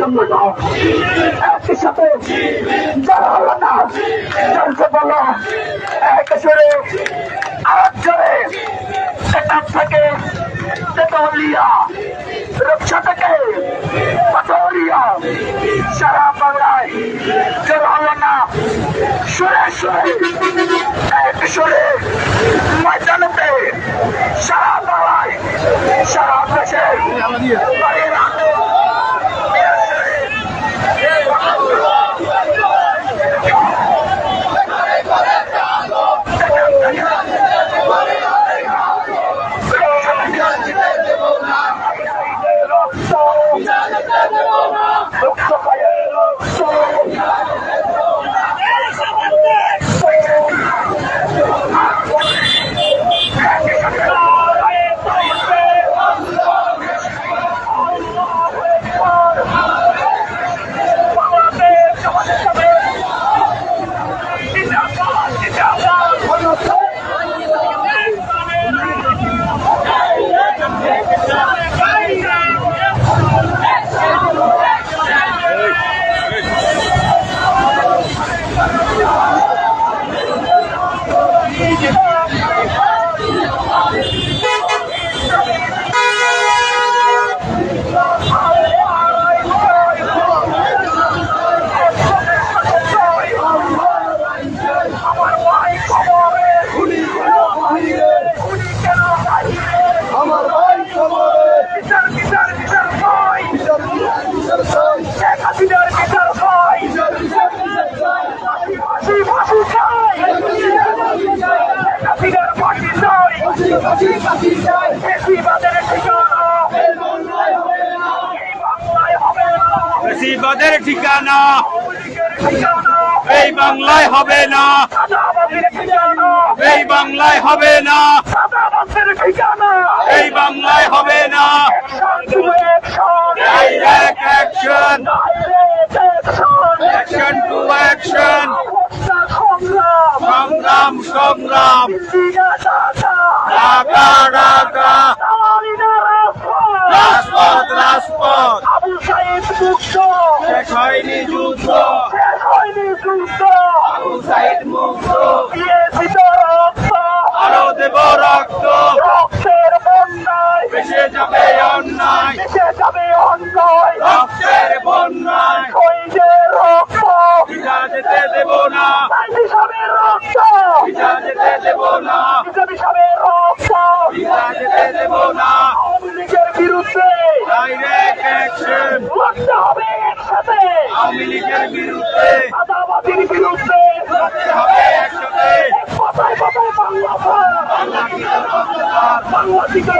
জন্য দাও একই সাথে যারা হলো না যারকে বলো, এক সুরে আর জোরে সেখান থেকে তেতলিয়া রক্ষা থেকে পাথরিয়া সারা বাংলায় জোর হলো না, সুরে সুরে, এক সুরে ময়দানেতে সারা সারা দেশের ফেসিবাদের ঠিকানা। এই বাংলায় হবে না। এই বাংলায় হবে না। এই বাংলায় হবে না। অ্যাকশন অ্যাকশন সংগ্রাম সংগ্রাম। বিরুদ্ধে আদাবাদীর বাংলা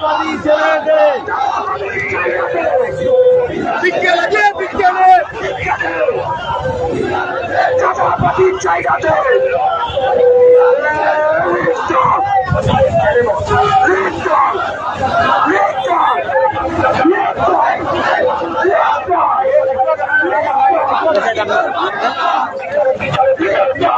চাপাবাদী ছেড়ে দে। বিজ্ঞানে Yeah.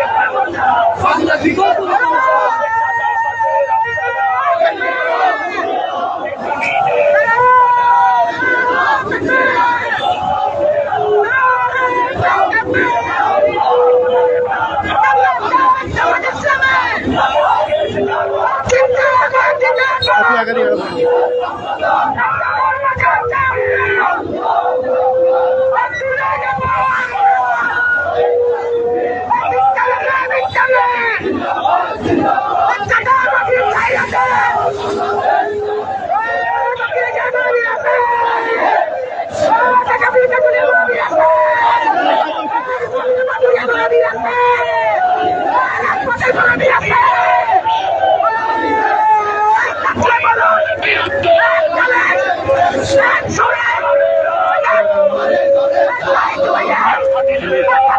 Thank you.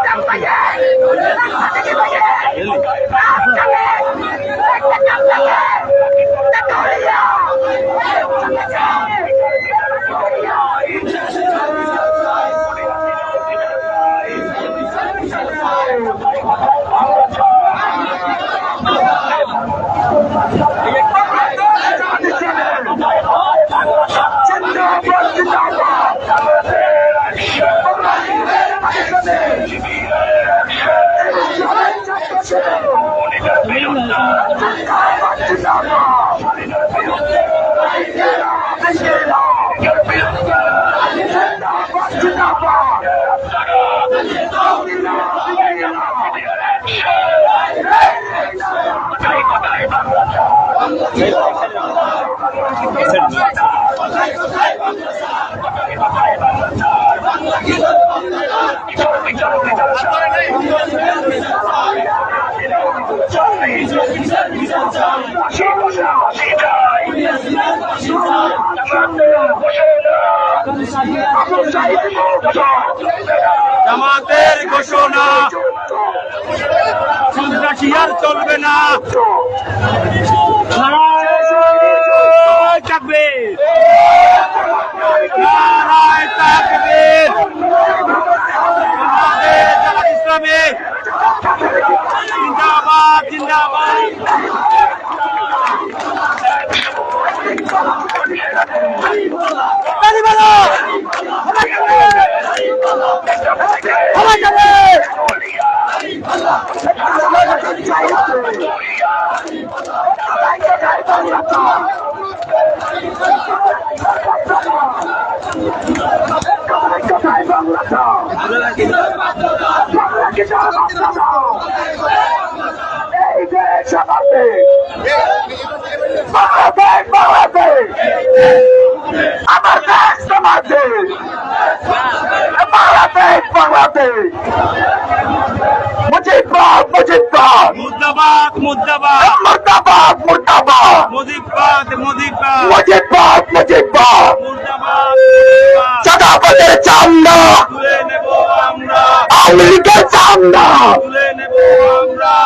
জামাতের ঘোষণা। সন্ত্রাসী আর চলবে না। আমাদের বাংলাদেশ বাংলাদেশ আমার দেশ আমাদের বাংলাদেশ বাংলাদেশ মুজিবাদ মুজিবাদ মুর্দাবাদ। মুর্দাবাদ মুর্দাবাদ মুর্দাবাদ মুজিবাদ মুজিবাদ মুজিবাদ মুজিবাদ মুর্দাবাদ চাঁদাবাদের চান্দা তুলে নেব আমরা। আওয়ামী লীগের চান্দা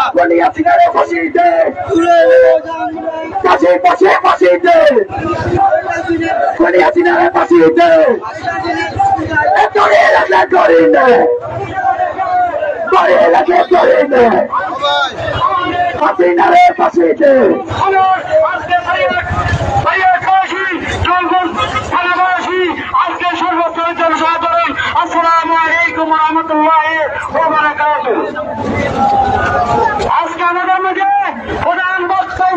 তুলে নেব আমরা বলিয়া সিগারে বসিতে তুলে নেব আমরা পাশে পাশে পাশিতে বলিয়া সিগারে বসিতে করে রাখলে। করে নে করে রাখলে। করে নে পাশে পাশিতে সর্বপ্রয়োজন আলাইকুম রহমতুল্লাহ আজকে আমাদের মধ্যে প্রধান বক্তব্য